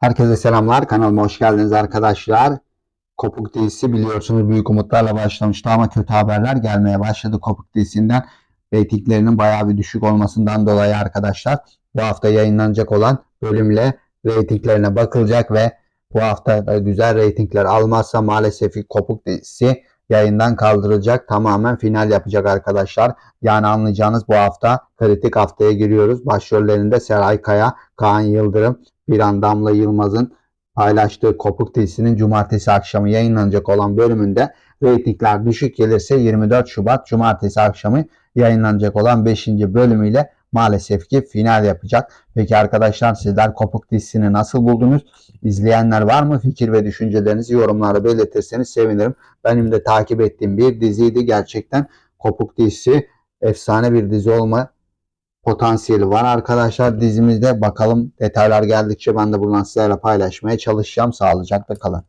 Herkese selamlar. Kanalıma hoş geldiniz arkadaşlar. Kopuk dizisi biliyorsunuz büyük umutlarla başlamıştı ama kötü haberler gelmeye başladı Kopuk dizisinden. Reytinglerinin bayağı bir düşük olmasından dolayı arkadaşlar bu hafta yayınlanacak olan bölümle reytinglerine bakılacak ve bu hafta güzel reytingler almazsa maalesef Kopuk dizisi yayından kaldırılacak. Tamamen final yapacak arkadaşlar. Yani anlayacağınız bu hafta kritik haftaya giriyoruz. Başrollerinde Seray Kaya, Kaan Yıldırım, bir an Damla Yılmaz'ın paylaştığı Kopuk dizisinin cumartesi akşamı yayınlanacak olan bölümünde reytingler düşük gelirse 24 Şubat cumartesi akşamı yayınlanacak olan 5. bölümüyle maalesef ki final yapacak. Peki arkadaşlar sizler Kopuk dizisini nasıl buldunuz? İzleyenler var mı? Fikir ve düşüncelerinizi yorumlara belirtirseniz sevinirim. Benim de takip ettiğim bir diziydi. Gerçekten Kopuk dizisi efsane bir dizi olma potansiyeli var arkadaşlar dizimizde. Bakalım detaylar geldikçe ben de buradan sizlerle paylaşmaya çalışacağım. Sağlıcakla kalın.